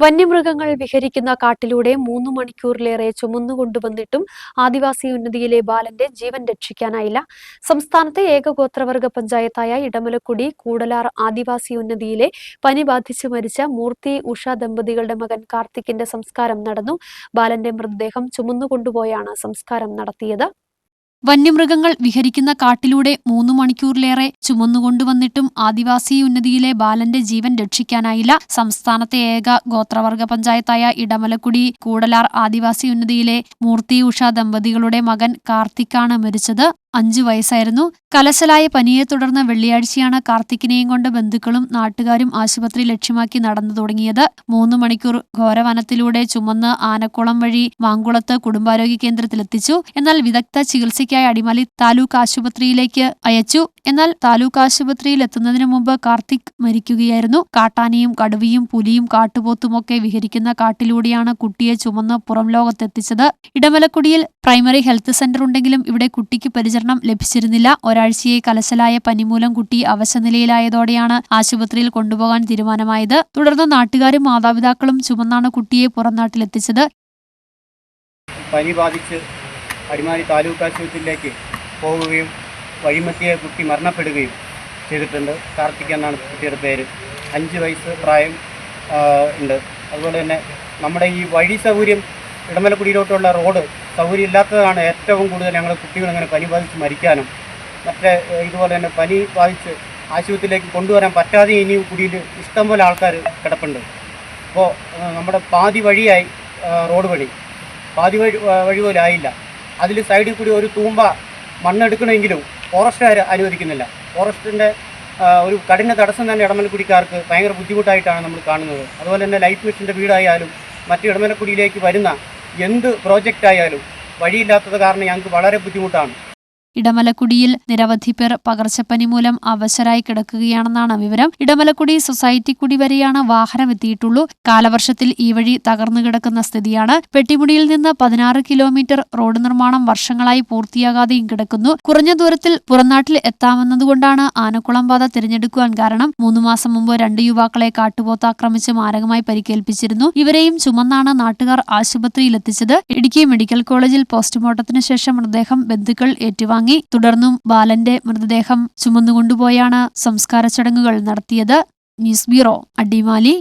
വന്യമൃഗങ്ങൾ വിഹരിക്കുന്ന കാട്ടിലൂടെ മൂന്ന് മണിക്കൂറിലേറെ ചുമന്നുകൊണ്ടുവന്നിട്ടും ആദിവാസി ഉന്നതിയിലെ ബാലന്റെ ജീവൻ രക്ഷിക്കാനായില്ല. സംസ്ഥാനത്തെ ഏകഗോത്രവർഗ പഞ്ചായത്തായ ഇടമലക്കുടി കൂടലാർ ആദിവാസി ഉന്നതിയിലെ പനി ബാധിച്ച് മരിച്ച മൂർത്തി ഉഷ ദമ്പതികളുടെ മകൻ കാർത്തിക്കിന്റെ സംസ്കാരം നടന്നു. ബാലന്റെ മൃതദേഹം ചുമന്നുകൊണ്ടുപോയാണ് സംസ്കാരം നടത്തിയത്. വന്യമൃഗങ്ങൾ വിഹരിക്കുന്ന കാട്ടിലൂടെ മൂന്നു മണിക്കൂറിലേറെ ചുമന്നുകൊണ്ടുവന്നിട്ടും ആദിവാസി ഉന്നതിയിലെ ബാലന്റെ ജീവൻ രക്ഷിക്കാനായില്ല. സംസ്ഥാനത്തെ ഏക ഗോത്രവർഗ പഞ്ചായത്തായ ഇടമലക്കുടി കൂടലാർ ആദിവാസി ഉന്നതിയിലെ മൂർത്തി ഉഷ ദമ്പതികളുടെ മകൻ കാർത്തിക്കാണ് മരിച്ചത്. അഞ്ചു വയസ്സായിരുന്നു. കലശലായ പനിയെ തുടർന്ന് വെള്ളിയാഴ്ചയാണ് കാർത്തിക്കിനെയും കൊണ്ട് ബന്ധുക്കളും നാട്ടുകാരും ആശുപത്രി ലക്ഷ്യമാക്കി നടന്നു തുടങ്ങിയത്. മൂന്ന് മണിക്കൂർ ഘോരവനത്തിലൂടെ ചുമന്ന് ആനക്കുളം വഴി മാങ്കുളത്ത് കുടുംബാരോഗ്യ കേന്ദ്രത്തിലെത്തിച്ചു. എന്നാൽ വിദഗ്ധ ചികിത്സയ്ക്കായി അടിമാലി താലൂക്ക് ആശുപത്രിയിലേക്ക് അയച്ചു. എന്നാൽ താലൂക്ക് ആശുപത്രിയിൽ എത്തുന്നതിന് മുമ്പ് കാർത്തിക് മരിക്കുകയായിരുന്നു. കാട്ടാനയും കടുവയും പുലിയും കാട്ടുപോത്തുമൊക്കെ വിഹരിക്കുന്ന കാട്ടിലൂടെയാണ് കുട്ടിയെ ചുമന്ന് പുറം ലോകത്തെത്തിച്ചത്. ഇടമലക്കുടിയിൽ പ്രൈമറി ഹെൽത്ത് സെന്റർ ഉണ്ടെങ്കിലും ഇവിടെ കുട്ടിക്ക് പരിചരണം ലഭിച്ചിരുന്നില്ല. ഒരാഴ്ചയെ കലശലായ പനിമൂലം കുട്ടി അവശനിലയിലായതോടെയാണ് ആശുപത്രിയിൽ കൊണ്ടുപോകാൻ തീരുമാനമായത്. തുടർന്ന് നാട്ടുകാരും മാതാപിതാക്കളും ചുമന്നാണ് കുട്ടിയെ പുറം നാട്ടിലെത്തിച്ചത് പനി ബാധിച്ച് അടിമാലി താലൂക്ക് ആശുപത്രിയിലേക്ക് പോവുകയും വഴിമത്തിയെ കുട്ടി മരണപ്പെടുകയും ചെയ്തിട്ടുണ്ട്. കാർത്തിക് എന്നാണ് കുട്ടിയുടെ പേര്. അഞ്ച് വയസ്സ് പ്രായം ഉണ്ട്. അതുപോലെ തന്നെ നമ്മുടെ ഈ വഴി സൗകര്യം ഇടമലക്കുടിയിലോട്ടുള്ള റോഡ് സൗകര്യം ഇല്ലാത്തതാണ് ഏറ്റവും കൂടുതൽ ഞങ്ങൾ കുട്ടികൾ ഇങ്ങനെ പനി ബാധിച്ച് മരിക്കാനും. മറ്റേ ഇതുപോലെ തന്നെ പനി ബാധിച്ച് ആശുപത്രിയിലേക്ക് കൊണ്ടുവരാൻ പറ്റാതെ ഇനി കുടിയിൽ ഇഷ്ടംപോലെ ആൾക്കാർ കിടപ്പുണ്ട്. അപ്പോൾ നമ്മുടെ പാതി വഴിയായി റോഡ് വഴി. പാതി വഴി വഴി പോലും ആയില്ല. അതിൽ സൈഡിൽ കൂടി ഒരു തൂമ്പ മണ്ണെടുക്കണമെങ്കിലും ഫോറസ്റ്റുകാർ അനുവദിക്കുന്നില്ല. ഫോറസ്റ്റിന്റെ ഒരു കഠിന തടസ്സം തന്നെ ഇടമലക്കുടിക്കാർക്ക് ഭയങ്കര ബുദ്ധിമുട്ടായിട്ടാണ് നമ്മൾ കാണുന്നത്. അതുപോലെ തന്നെ ലൈഫ് മിഷന്റെ വീടായാലും മറ്റ് ഇടമലക്കുടിയിലേക്ക് വരുന്ന എന്ത് പ്രോജക്റ്റ് ആയാലും വഴിയില്ലാത്തത് കാരണം ഞങ്ങൾക്ക് വളരെ ബുദ്ധിമുട്ടാണ്. ഇടമലക്കുടിയിൽ നിരവധി പേർ പകർച്ചപ്പനി മൂലം അവശരായി കിടക്കുകയാണെന്നാണ് വിവരം. ഇടമലക്കുടി സൊസൈറ്റിക്കുടി വരെയാണ് വാഹനം എത്തിയിട്ടുള്ളൂ. കാലവർഷത്തിൽ ഈ വഴി തകർന്നു കിടക്കുന്ന സ്ഥിതിയാണ്. പെട്ടിമുടിയിൽ നിന്ന് പതിനാറ് കിലോമീറ്റർ റോഡ് നിർമ്മാണം വർഷങ്ങളായി പൂർത്തിയാകാതെയും കിടക്കുന്നു. കുറഞ്ഞ ദൂരത്തിൽ പുറംനാട്ടിൽ എത്താമെന്നതുകൊണ്ടാണ് ആനക്കുളം പാത തിരഞ്ഞെടുക്കുവാൻ കാരണം. മൂന്നു മാസം മുമ്പ് രണ്ട് യുവാക്കളെ കാട്ടുപോത്ത് ആക്രമിച്ച് മാരകമായി പരിക്കേൽപ്പിച്ചിരുന്നു. ഇവരെയും ചുമന്നാണ് നാട്ടുകാർ ആശുപത്രിയിലെത്തിച്ചത്. ഇടുക്കി മെഡിക്കൽ കോളേജിൽ പോസ്റ്റ്മോർട്ടത്തിന് ശേഷം മൃതദേഹം ബന്ധുക്കൾ ഏറ്റുവാങ്ങി. തുടർന്നും ബാലന്റെ മൃതദേഹം ചുമന്നുകൊണ്ടുപോയാണ് സംസ്കാര ചടങ്ങുകൾ നടത്തിയത്. News bureau Adimali.